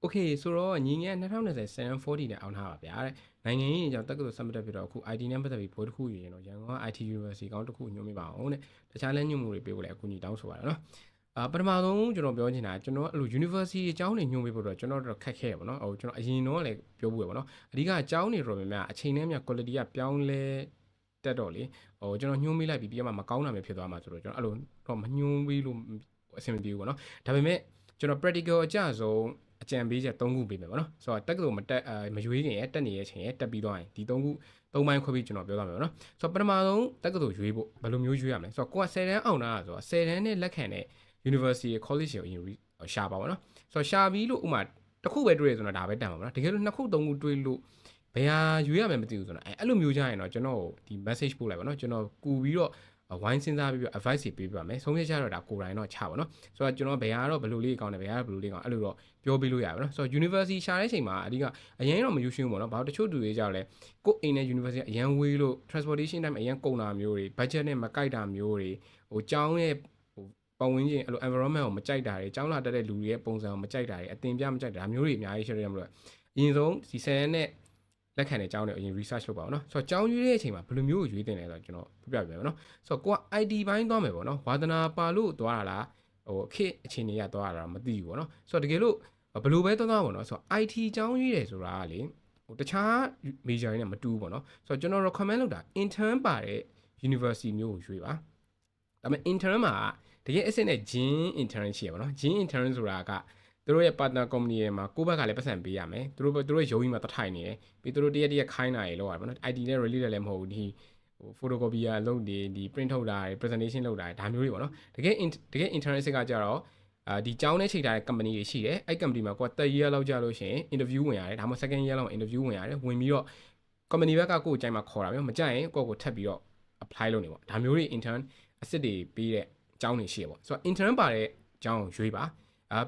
โอเคဆိုတော့ညီငယ်2020 740နဲ့အောင်ထားပါဗျာတဲ့နိုင်ငံရေးအကြောင်းတက္ကသိုလ်ဆမ်မတက်ဖြစ်တော့အခု IT နဲ့ပတ်သက်ပြီးဘိုးတစ်ခုယူရင်တော့ရန်ကုန်က IT University ကောင်းတစ်ခုညွှန်မိပါအောင်တဲ့တခြားလည်းညွှန်မှုတွေပေးဖို့လည်းအခုညီတောင်းဆိုပါရနော်အာပထမဆုံးကျွန်တော်ပြောချင်တာကျွန်တော်အဲ့လို University အကြောင်းတွေညွှန်ပေးဖို့တော့ကျွန်တော်တို့ခက်ခဲရပါတော့ဟိုကျွန်တော်အရင်တော့လည်းပြောဖို့ရပါတော့အဓိကအကြောင်းတွေတော့များများအချိန်နဲ့များ quality ကပြောင်းလဲတက်တော့လေဟိုကျွန်တော်ညွှန်ပေးလိုက်ပြီးပြမမကောင်းတာမျိုးဖြစ်သွားမှာဆိုတော့ကျွန်တော်အဲ့လိုတော့မညွှန်ပေးလို့အဆင်မပြေဘူးပေါ့နော်ဒါပေမဲ့ကျွန်တော် practical အကြဆုံး အကြံပေးချက်၃ခုပေးမယ်ပေါ့နော်ဆိုတော့တက်ကလို့မတက်အဲမရွေးခင်ရတက်နေရဲ့ချိန်ရတက်ပြီးတော့ရင်ဒီ၃ခု၃ပိုင်းခွဲပြီးကျွန်တော်ပြောသွားမယ်ပေါ့နော်ဆိုတော့ပထမဆုံးတက်ကလို့ရွေးဖို့ဘယ်လိုမျိုးရွေးရမလဲဆိုတော့ကိုက10တန်းအောင်တာဆိုတော့10တန်းနဲ့လက်ခံတဲ့ university college ကိုအရင်ရှာပါပေါ့နော်ဆိုတော့ရှာပြီးလို့ဥမာတစ်ခုပဲတွေ့ရဆိုတော့ဒါပဲတန်ပါပေါ့နော်တကယ်လို့နှစ်ခုသုံးခုတွေ့လို့ဘယ်ဟာရွေးရမယ်မသိဘူးဆိုတော့အဲအဲ့လိုမျိုးကြရင်တော့ကျွန်တော်ဒီ message ပို့လိုက်ပါနော်ကျွန်တော်ကူပြီးတော့ ဝိုင်းစဉ်းစားပြီးပြီး advice တွေပေးပြပါမယ်ဆုံးဖြတ်ချက်တော့ဒါကိုယ်တိုင်တော့ချပါနော်ဆိုတော့ကျွန်တော်ဘယ်ဟာတော့ဘယ်လိုလေးကောင်းတယ်ဘယ်ဟာဘယ်လိုလေးကောင်းအဲ့လိုတော့ပြောပေးလို့ရပါနော်ဆိုတော့ university ရှာတဲ့ချိန်မှာအဓိကအရင်တော့မယူရှင်းဘူးပေါ့နော်ဘာလို့တချို့သူတွေကြောက်လဲကိုအိမ်နဲ့ university အရန်ဝေးလို့ transportation time အရန်ကုန်တာမျိုးတွေ budget နဲ့မကိုက်တာမျိုးတွေဟိုကျောင်းရဲ့ဟိုပတ်ဝန်းကျင်အဲ့လို environment ကိုမကြိုက်တာတွေကျောင်းလာတက်တဲ့လူတွေရဲ့ပုံစံကိုမကြိုက်တာတွေအတင်ပြမကြိုက်တာဒါမျိုးတွေအများကြီးရှိတယ်မလို့အရင်ဆုံးဒီ10နဲ့ လက်ခံတဲ့ကျောင်းတွေအရင် research လုပ်ပါအောင်နော်ဆိုတော့ကျောင်းရွေးတဲ့အချိန်မှာဘယ်လိုမျိုးကိုရွေးတင်လဲဆိုတော့ကျွန်တော်ပြပြပြမယ်နော်ဆိုတော့ကိုက ID ဘိုင်းသွားမယ်ပေါ့နော်ဝါသနာပါလို့သွားတာလားဟိုခေတ်အချိန်တွေကသွားတာတော့မသိဘူးပေါ့နော်ဆိုတော့တကယ်လို့ဘယ်လိုပဲသွားသွားပေါ့နော်ဆိုတော့ IT ကျောင်းရွေးတယ်ဆိုတာကလေဟိုတခြား major တွေနဲ့မတူဘူးပေါ့နော်ဆိုတော့ကျွန်တော် recommend လုပ်တာ intern ပါတဲ့ university မျိုးကိုရွေးပါဒါပေမဲ့ intern မှာတကယ်အစ်စ်နဲ့ gin intern ရှိရပါတော့ gin intern ဆိုတာက သူတို့ရဲ့ partner company တွေမှာကိုယ့်ဘက်ကလည်းပတ်စံပေးရမယ်သူတို့သူတို့ရဲ့ရုံးကြီးမှာတထိုင်နေတယ်ပြီးသူတို့တရက်တရက်ခိုင်းတာတွေလောက်ရပါတော့ IT နဲ့ related လည်းမဟုတ်ဘူးဒီဟို photocopy ရလုပ်နေဒီ print ထုတ်တာတွေ presentation လုပ်တာတွေဒါမျိုးတွေပေါ့နော်တကယ်တကယ် intern ကကြတော့အာဒီကျောင်းနဲ့ချိန်ထားတဲ့ company တွေရှိတယ်အဲ့ company မှာကိုယ်တက် year လောက်ကြာလို့ရှိရင် interview ဝင်ရတယ်ဒါမှမဟုတ် second year လောက် interview ဝင်ရတယ်ဝင်ပြီးတော့ company ဘက်ကကိုယ်အကြိုက်မှာခေါ်တာမျိုးမကြိုက်ရင်ကိုယ့်ကိုထပ်ပြီးတော့ apply လုပ်နေပေါ့ဒါမျိုးတွေ intern အစ်စ်တွေပေးတဲ့ကျောင်းတွေရှိရပေါ့ဆိုတော့ intern ပါတဲ့ကျောင်းကိုရွေးပါ